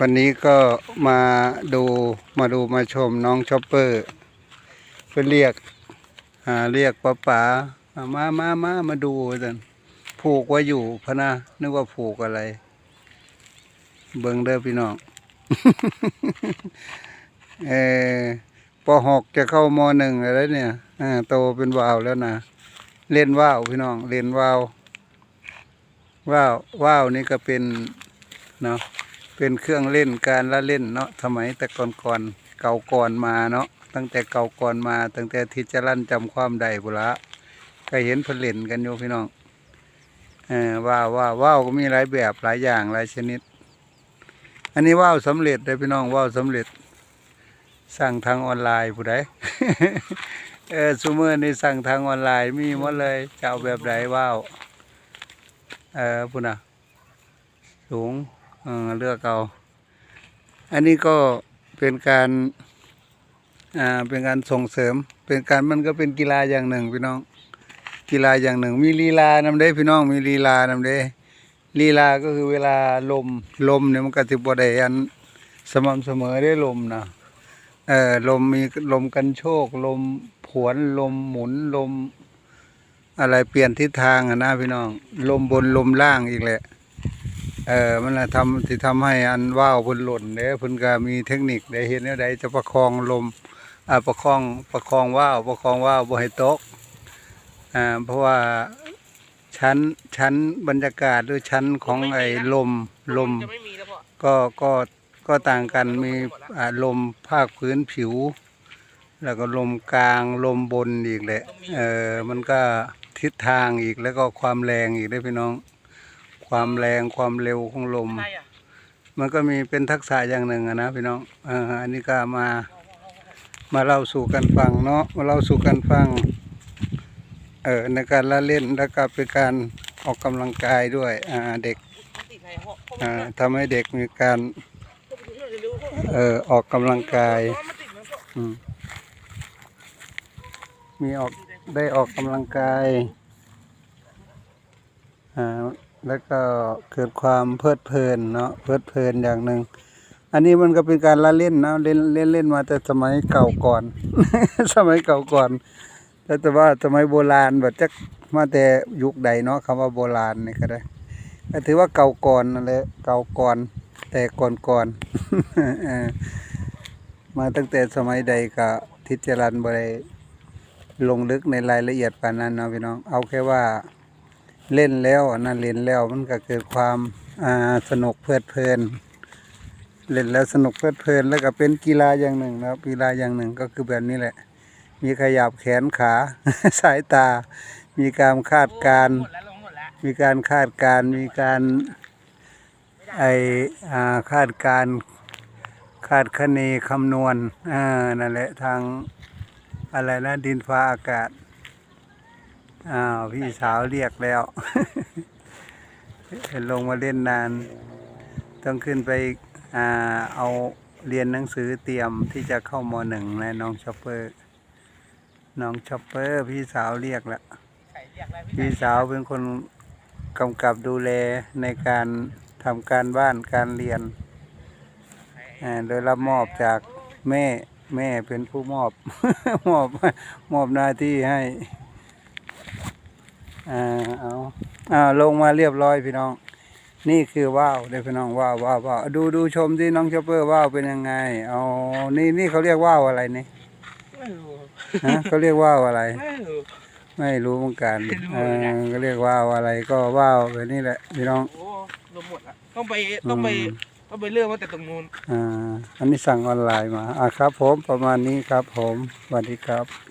วันนี้ก็มาดูมาดูมาชมน้องชอปเปอร์เพื่อเรียกหาเรียกป้าป๋าอ่ามามามามาดูสันผูกไว้อยู่พนะนึกว่าผูกอะไร เบิ่งเด้อพี่น้องเออปหกจะเข้ามหนึ่งแล้วเนี่ยอ่าโตเป็นวาวแล้วนะเล่นว่าวพี่น้องเล่นว่าวว่าวว่าวนี่ก็เป็นเนาะ เป็นเครื่องเล่นการละเล่นเนาะสมัยแต่ก่อนก่อนๆเก่าก่อนมาเนาะตั้งแต่เก่าก่อนมา ตั้งแต่ทิจรันจำความได้บุละก็เห็นเพนเล่นกันอยู่พี่น้องเออว่าว่าว่าวก็มีหลายแบบหลายอย่างหลายชนิด อันนี้ว่าวสำเร็จเลยพี่น้องว่าวสำเร็จ สั่งทางออนไลน์ผู้ใดเออซูเมอร์นี่สั่งทางออนไลน์มีหมดเลยจะเอาแบบไหนว่าวเออพุ่นน่ะสูง เลือกเอา อันนี้ก็เป็นการอ่าเป็นการส่งเสริม เป็นการมันก็เป็นกีฬาอย่างหนึ่งพี่น้อง กีฬาอย่างหนึ่ง มีลีลานำเด้พี่น้องมีลีลานำเด้ลีลาก็คือเวลาลมลมเนี่ยมันก็สิบ่ได้อันสม่ำเสมอได้ลมนะเออลมมีลมกันโชกลมผวนลมหมุนลมอะไรเปลี่ยนทิศทางอะนะพี่น้อง ลมบนลมล่างอีกแหละ เออมันละทำที่ทำให้อันว่าวเพิ่นหล่นเด้เพิ่นก็มีเทคนิคได้เห็นแนวใดจะประคองลมอ่าประคองประคองว่าวประคองว่าวบ่ให้ตกอ่าเพราะว่าชั้นชั้นบรรยากาศหรือชั้นของไอ้ลมลม จะไม่มีแล้วพ่อก็ก็ก็ต่างกันมีอ่าลมภาคพื้นผิว แล้วก็ลมกลางลมบนอีกแหละเออมันก็ทิศทางอีกแล้วก็ความแรงอีกได้อพี่น้อง ความแรงความเร็วของลมใช่อะมันก็มีเป็นทักษะอย่างหนึ่งอะนะพี่น้องเอ่ออันนี้ก็มา มาเล่าสู่กันฟังเนาะมาเล่าสู่กันฟังเออในการละเล่นแล้วก็เป็นการออกกำลังกายด้วยอ่าเด็กมันติดไงพ่อพ่ออ่าทำให้เด็กมีการพ่อไปดูเร็วๆพ่อเอ่อออกกำลังกายมันติดนะพ่ออืมมีออกได้ออกกำลังกายอ่า แล้วก็เกิดความเพลิดเพลินเนาะเพลิดเพลินอย่างหนึ่งอันนี้มันก็เป็นการละเล่นนะเล่นเล่นเล่นมาแต่สมัยเก่าก่อน สมัยเก่าก่อนแต่แต่ว่าสมัยโบราณแบบจักมาแต่ยุคใดเนาะคำว่าโบราณนี่ก็ได้ก็ถือว่าเก่าก่อนนั่นแหละเก่าก่อน แต่ก่อนก่อนมาตั้งแต่สมัยใดก็ทิจรันบ่ได้ลงลึกในรายละเอียดปานนั้นเนาะพี่น้อง เอาแค่ว่า เล่นแล้วนนั่นเล่นแล้วมันก็เกิดความสนุกเพลิดเพลิน เล่นแล้วสนุกเพลิดเพลิน แล้วก็เป็นกีฬาอย่างหนึ่งนะครับกีฬาอย่างหนึ่งก็คือแบบนี้แหละ มีขยับแขนขา สายตา มีการคาดการณ์มีการคาดการณ์มีการไอคาดการคาดคะเนคำนวณอ่านั่นแหละทางอะไรนะดินฟ้าอากาศ อ้าว พี่สาวเรียกแล้ว ลงมาเล่นนาน ต้องขึ้นไปอ่าเอาเรียนหนังสือเตรียมที่จะเข้ามหนึ่งนะน้องชอปเปอร์ น้องชอปเปอร์พี่สาวเรียกแล้วใส่เรียกอะไรพี่พี่สาวเป็นคนกำกับดูแลในการทำการบ้านการเรียนอ่าโดยรับมอบจากแม่แม่เป็นผู้มอบ มอบมอบหน้าที่ให้ อ่าเอาอ่าลงมาเรียบร้อยพี่น้อง นี่คือว่าวเด้อพี่น้องว่าวว่าวว่าวดูดูชมที่น้องชอปเปอร์ว่าวเป็นยังไงเอานี่นี่เขาเรียกว่าวอะไรนี่ไม่รู้ฮะเขาเรียกว่าวอะไร ไม่รู้ ไม่รู้เหมือนกันไม่รู้เอเหมือนกันอก็เรียกว่าวอะไรก็ว่าวแบบนี้แหละพี่น้อง โอ้รวมหมดแล้วต้องไปต้องไปอืม ต้องไปเลือกว่าแต่ตรงนู้น อ่าอันนี้สั่งออนไลน์มาอ่าครับผมประมาณนี้ครับผมสวัสดีครับ